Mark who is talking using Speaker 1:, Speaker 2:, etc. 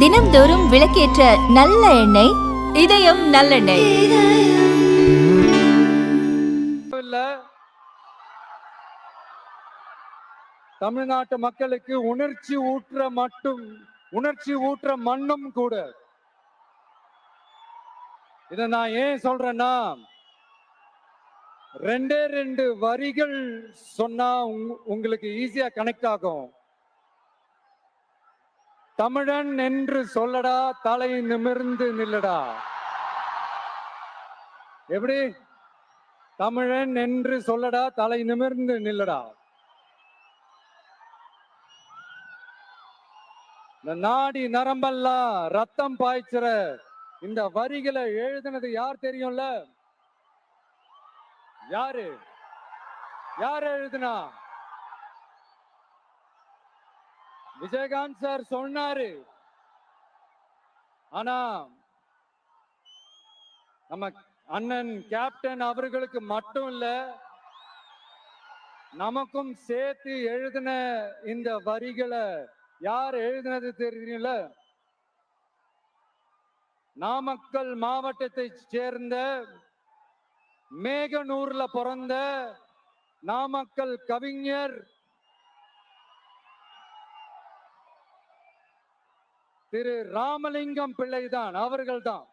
Speaker 1: தினம்தோறும் விளக்கேற்ற நல்ல எண்ணெய் இதயம் நல்லெண்ணெய்.
Speaker 2: தமிழ்நாட்டு மக்களுக்கு உணர்ச்சி ஊற்ற மட்டும் உணர்ச்சி ஊற்ற மண்ணும் கூட. இத நான் ஏன் சொல்றேன்னா ரெண்டே ரெண்டு வரிகள் சொன்னா உங்களுக்கு ஈஸியா கனெக்ட் ஆகும். தமிழன் என்று சொல்லடா தலை நிமிர்ந்து நில்லடா. எப்படி? தமிழன் என்று சொல்லடா தலை நிமிர்ந்து நில்லடா. இந்த நாடி நரம்பெல்லாம் ரத்தம் பாய்ச்சிற இந்த வரிகளை எழுதுனது யார் தெரியும்ல? யாரு? யார் எழுதுனா? விஜயகாந்த் சார் சொன்னாரு. ஆனா நம்ம அண்ணன் கேப்டன் அவர்களுக்கு மட்டும் இல்ல நமக்கும் சேர்த்து எழுதின இந்த வரிகளை யார் எழுதினது தெரியல நாமக்கல் மாவட்டத்தை சேர்ந்த மேகனூர்ல பிறந்த நாமக்கல் கவிஞர் திரு ராமலிங்கம் பிள்ளைதான் அவர்கள்தான்.